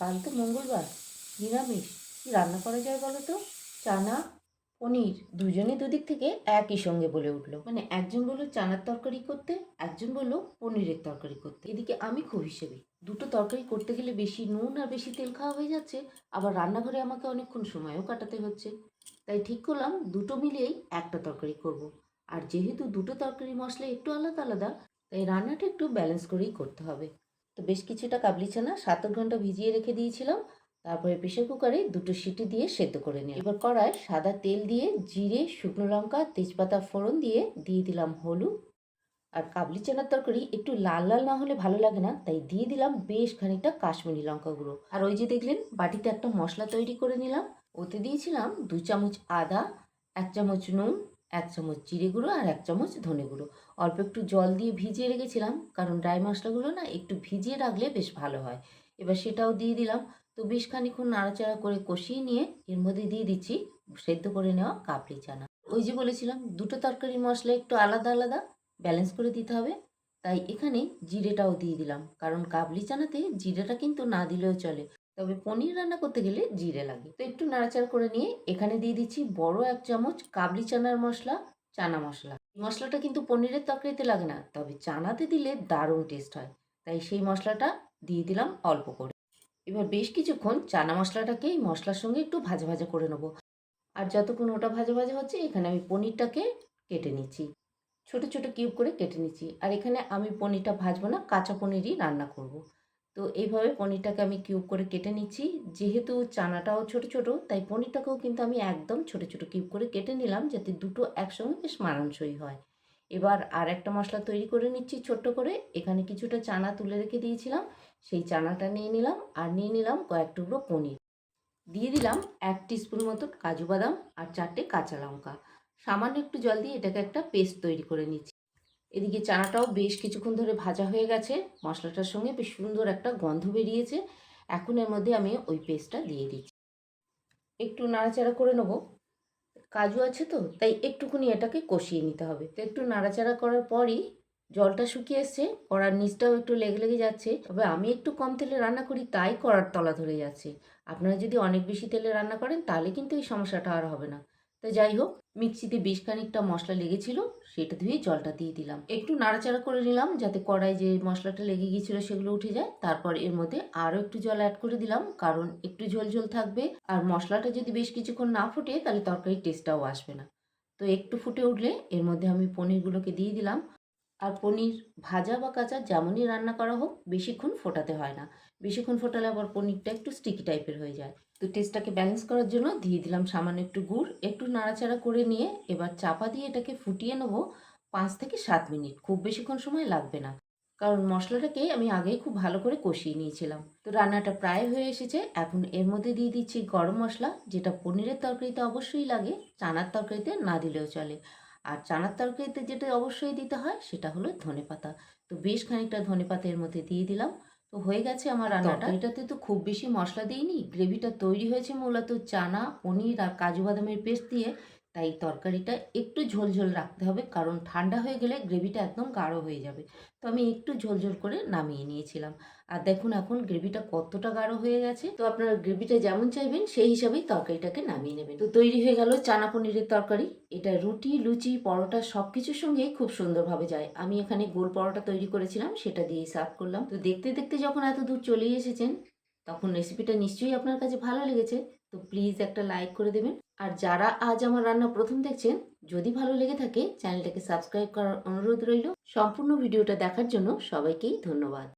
কাল তো মঙ্গলবার, নিরামিষ। কী রান্না করা যায় বলো তো? চানা, পনির, দুজনে দুদিক থেকে একই সঙ্গে বলে উঠল। মানে একজন বলল চানার তরকারি করতে, একজন বলল পনিরের তরকারি করতে। এদিকে আমি খুব হিসেবে। দুটো তরকারি করতে গেলে বেশি নুন আর বেশি তেল খাওয়া হয়ে যাচ্ছে, আবার রান্নাঘরে আমাকে অনেকক্ষণ সময়ও কাটাতে হচ্ছে। তাই ঠিক করলাম দুটো মিলিয়েই একটা তরকারি করব। আর যেহেতু দুটো তরকারি মশলা একটু আলাদা আলাদা, তাই রান্নাটা একটু ব্যালেন্স করেই করতে হবে। তো বেশ কিছুটা কাবলি চানা সাত ঘণ্টা ভিজিয়ে রেখে দিয়েছিলাম। তারপরে প্রেশার কুকারে দুটো সিটি দিয়ে সেদ্ধ করে নিলাম। এবার কড়ায় সাদা তেল দিয়ে জিরে, শুকনো লঙ্কা, তেজপাতা ফোড়ন দিয়ে দিয়ে দিলাম হলুদ। আর কাবলি চানার তরকারি একটু লাল লাল না হলে ভালো লাগে না, তাই দিয়ে দিলাম বেশ খানিকটা কাশ্মীরি লঙ্কা গুঁড়ো। আর ওই যে দেখলেন, বাটিতে একটা মশলা তৈরি করে নিলাম। ওতে দিয়েছিলাম দু চামচ আদা, এক চামচ নুন এক চামচ জিরে গুঁড়ো আর এক চামচ ধনে গুঁড়ো। অল্প একটু জল দিয়ে ভিজিয়ে রেখেছিলাম, কারণ ড্রাই মশলাগুলো না একটু ভিজিয়ে রাখলে বেশ ভালো হয়। এবার সেটাও দিয়ে দিলাম। তো বেশ খানিক্ষণ নাড়াচাড়া করে কষিয়ে নিয়ে এর মধ্যে দিয়ে দিচ্ছি সেদ্ধ করে নেওয়া কাবলি চানা। ওই যে বলেছিলাম, দুটো তরকারির মশলা একটু আলাদা আলাদা, ব্যালেন্স করে দিতে হবে। তাই এখানে জিরেটাও দিয়ে দিলাম, কারণ কাবলি চানাতে জিরেটা কিন্তু না দিলেও চলে। তবে পনির রান্না করতে গেলে জিরে লাগে। তো একটু নাড়াচাড়া করে নিয়ে এখানে দিয়ে দিচ্ছি বড় এক চামচ কাবলি চানার মশলা, চানা মশলা। মশলাটা কিন্তু পনিরের তরকারিতে লাগে না, তবে চানাতে দিলে দারুণ টেস্ট হয়। তাই সেই মশলাটা দিয়ে দিলাম অল্প করে। এবার বেশ কিছুক্ষণ চানা মশলাটাকে এই মশলার সঙ্গে একটু ভাজা ভাজা করে নেব। আর যতক্ষণ ওটা ভাজা ভাজা হচ্ছে, এখানে আমি পনিরটাকে কেটে নিচ্ছি। ছোট ছোট কিউব করে কেটে নিচ্ছি। আর এখানে আমি পনিরটা ভাজবো না, কাঁচা পনিরই রান্না করব। তো এইভাবে পনিরটাকে আমি কিউব করে কেটে নিচ্ছি। যেহেতু চানাটাও ছোট ছোট, তাই পনিরটাকেও কিন্তু আমি একদম ছোট ছোট কিউব করে কেটে নিলাম যাতে দুটো একসঙ্গে বেশ মানানসই হয়। এবার আর একটা মশলা তৈরি করে নিচ্ছি ছোট্ট করে। এখানে কিছুটা চানা তুলে রেখে দিয়েছিলাম, সেই চানাটা নিয়ে নিলাম আর নিয়ে নিলাম কয়েক টুকরো পনির। দিয়ে দিলাম এক টিস্পুন মতো কাজু বাদাম আর চারটে কাঁচা লঙ্কা। সামান্য একটু জল দিয়ে এটাকে একটা পেস্ট তৈরি করে নিচ্ছি। এদিকে চানাটাও বেশ কিছুক্ষণ ধরে ভাজা হয়ে গেছে। মশলাটার সঙ্গে বেশ সুন্দর একটা গন্ধ বেরিয়েছে। এখন এর মধ্যে আমি ওই পেস্টটা দিয়ে দিচ্ছি। একটু নাড়াচাড়া করে নেব। কাজু আছে তো, তাই একটুখানি এটাকে কষিয়ে নিতে হবে। তো একটু নাড়াচাড়া করার পরই জলটা শুকিয়ে এসছে, কড়ার নিচটাও একটু লেগে লেগে যাচ্ছে। তবে আমি একটু কম তেলে রান্না করি, তাই কড়ার তলা ধরে যাচ্ছে। আপনারা যদি অনেক বেশি তেলে রান্না করেন, তাহলে কিন্তু এই সমস্যাটা আর হবে না। তো যাই হোক, মিক্সিতে বেশ খানিকটা মশলা লেগেছিল, সেটা ধুয়ে জলটা দিয়ে দিলাম। একটু নাড়াচাড়া করে নিলাম, যাতে কড়াই যে মশলাটা লেগে গিয়েছিল সেগুলো উঠে যায়। তারপর এর মধ্যে আরও একটু জল অ্যাড করে দিলাম, কারণ একটু ঝোল ঝোল থাকবে। আর মশলাটা যদি বেশ কিছুক্ষণ না ফুটে, তাহলে তরকারির টেস্টটাও আসবে না। তো একটু ফুটে উঠলে এর মধ্যে আমি পনিরগুলোকে দিয়ে দিলাম। আর পনির ভাজা বা কাঁচা যেমনই রান্না করা হোক, বেশিক্ষণ ফোটাতে হয় না। বেশিক্ষণ ফোটালে আবার পনিরটা একটু স্টিকি টাইপের হয়ে যায়। তো টেস্টটাকে ব্যালেন্স করার জন্য দিয়ে দিলাম সামান্য একটু গুড়, একটু নাড়াচাড়া করে নিয়ে এবার চাপা দিয়ে এটাকে ফুটিয়ে নেব পাঁচ থেকে সাত মিনিট। খুব বেশিক্ষণ সময় লাগবে না, কারণ মশলাটাকে আমি আগেই খুব ভালো করে কষিয়ে নিয়েছিলাম। তো রান্নাটা প্রায় হয়ে এসেছে, এখন এর মধ্যে দিয়ে দিচ্ছি গরম মশলা, যেটা পনিরের তরকারিতে অবশ্যই লাগে, চানার তরকারিতে না দিলেও চলে। আর চানার তরকারিতে যেটা অবশ্যই দিতে হয়, সেটা হলো ধনে পাতা তো বেশ খানিকটা ধনে পাতা এর মধ্যে দিয়ে দিলাম। তো হয়ে গেছে আমার রান্নাটা। এটাতে তো খুব বেশি মশলা দিইনি। গ্রেভিটা তৈরি হয়েছে মূলত চানা পনির আর কাজু বাদামের পেস্ট দিয়ে। তাই তরকারিটা একটু ঝোল ঝোল রাখতে হবে, কারণ ঠান্ডা হয়ে গেলে গ্রেভিটা একদম গাঢ় হয়ে যাবে। তো আমি একটু ঝোল ঝোল করে নামিয়ে নিয়েছিলাম। আর দেখুন এখন গ্রেভিটা কতটা গাঢ় হয়ে গেছে। তো আপনারা গ্রেভিটা যেমন চাইবেন, সেই হিসাবেই তরকারিটাকে নামিয়ে নেবেন। তো তৈরি হয়ে গেল চানা পনিরের তরকারি। এটা রুটি, লুচি, পরোটা সব কিছুর সঙ্গেই খুব সুন্দরভাবে যায়। আমি এখানে গোল পরোটা তৈরি করেছিলাম, সেটা দিয়েই সার্ভ করলাম। তো দেখতে দেখতে যখন এত দূর চলেই এসেছেন, তখন রেসিপিটা নিশ্চয়ই আপনার কাছে ভালো লেগেছে। তো প্লিজ একটা লাইক করে দেবেন। আর যারা আজ আমার রান্না প্রথম দেখছেন, যদি ভালো লেগে থাকে, চ্যানেলটাকে সাবস্ক্রাইব করার অনুরোধ রইল। সম্পূর্ণ ভিডিওটা দেখার জন্য সবাইকেই ধন্যবাদ।